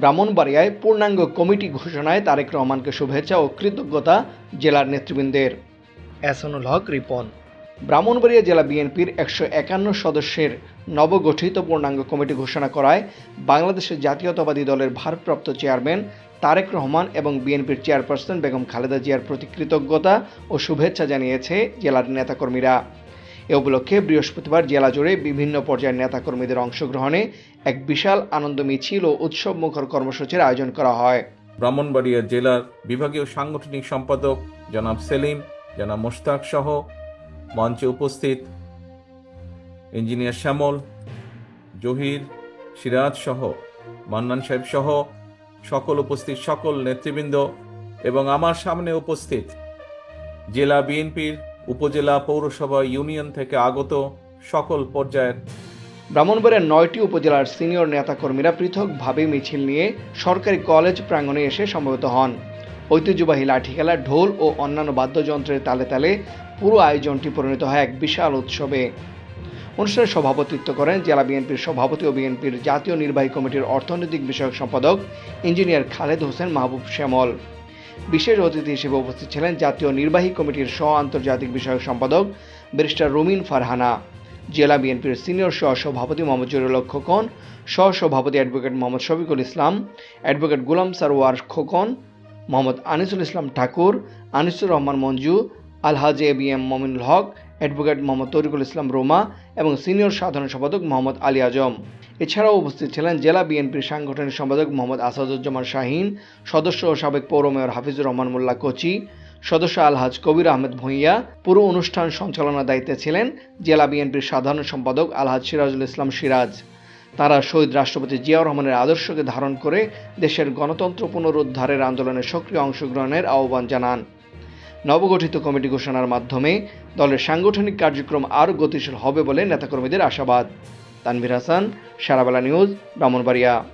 ব্রাহ্মণবাড়িয়ায় পূর্ণাঙ্গ কমিটি ঘোষণায় তারেক রহমানকে শুভেচ্ছা ও কৃতজ্ঞতা জেলার নেতৃবৃন্দের। এসনুল হক রিপন। ব্রাহ্মণবাড়িয়া জেলা বিএনপির একশো একান্ন সদস্যের নবগঠিত পূর্ণাঙ্গ কমিটি ঘোষণা করায় বাংলাদেশের জাতীয়তাবাদী দলের ভারপ্রাপ্ত চেয়ারম্যান তারেক রহমান এবং বিএনপির চেয়ারপারসন বেগম খালেদা জিয়ার প্রতি কৃতজ্ঞতা ও শুভেচ্ছা জানিয়েছে জেলার নেতাকর্মীরা। এ উপলক্ষে বৃহস্পতিবার জেলা জুড়ে বিভিন্ন পর্যায়ের নেতাকর্মীদের অংশগ্রহণে এক বিশাল আনন্দ মিছিল ও উৎসব মুখর কর্মসূচির আয়োজন করা হয়। ব্রাহ্মণবাড়িয়া জেলার বিভাগীয় সাংগঠনিক সম্পাদক জনাব সেলিম, জনাব মোশতাক সহ মঞ্চে উপস্থিত ইঞ্জিনিয়ার শ্যামল, জহির সিরাজ সহ মান্নান সাহেব সহ সকল উপস্থিত সকল নেতৃবৃন্দ এবং আমার সামনে উপস্থিত জেলা বিএনপির উপজেলা পৌরসভা ইউনিয়ন থেকে আগত সকল পর্যায়ের ব্রাহ্মণবাড়িয়ার নয়টি উপজেলার সিনিয়র নেতাকর্মীরা পৃথকভাবে মিছিল নিয়ে সরকারি কলেজ প্রাঙ্গণে এসে সমবেত হন। ঐতিহ্যবাহী লাঠি খেলা ঢোল ও অন্যান্য বাদ্যযন্ত্রের তালে তালে পুরো আয়োজনটি পরিণত হয় এক বিশাল উৎসবে। অনুষ্ঠানে সভাপতিত্ব করেন জেলা বিএনপির সভাপতি ও বিএনপির জাতীয় নির্বাহী কমিটির অর্থনৈতিক বিষয়ক সম্পাদক ইঞ্জিনিয়ার খালেদ হোসেন মাহবুব শ্যামল। বিশেষ অতিথি হিসেবে উপস্থিত ছিলেন জাতীয় নির্বাহী কমিটির সহ আন্তর্জাতিক বিষয়ক সম্পাদক ব্যারিস্টার রুমিন ফারহানা, জেলা বিএনপির সিনিয়র সহ সভাপতি মোহাম্মদ জরুল খোকন সহ সভাপতি advocate Mohammad Shafiqul Islam, advocate Gulam Sarwar Khokon, Mohammad Anisul Islam Thakur, Anisur Rahman Manju Alhaj A B M Mominul Haque advocate Mohammad Tariqul Islam Roma এবং সিনিয়র সাধারণ সম্পাদক মোহাম্মদ আলী আজম। এছাড়াও উপস্থিত ছিলেন জেলা বিএনপির সাংগঠনিক সম্পাদক মোহাম্মদ আসাদুজ্জামান শাহিন, সদস্য ও সাবেক পৌর মেয়র হাফিজুর রহমান মোল্লা কোচি, সদস্য আলহাজ কবির আহমেদ ভূঁইয়া, পুরো অনুষ্ঠান সঞ্চালনার দায়িত্বে ছিলেন জেলা বিএনপির সাধারণ সম্পাদক আলহাজ সিরাজুল ইসলাম সিরাজ। তারা শহীদ রাষ্ট্রপতি জিয়াউর রহমানের আদর্শকে ধারণ করে দেশের গণতন্ত্র পুনরুদ্ধারের আন্দোলনে সক্রিয় অংশগ্রহণের আহ্বান জানান। নবগঠিত কমিটি ঘোষণার মাধ্যমে দলের সাংগঠনিক কার্যক্রম আরও গতিশীল হবে বলে নেতাকর্মীদের আশাবাদ। তানভীর হাসান, সারাবেলা নিউজ, ব্রাহ্মণবাড়িয়া।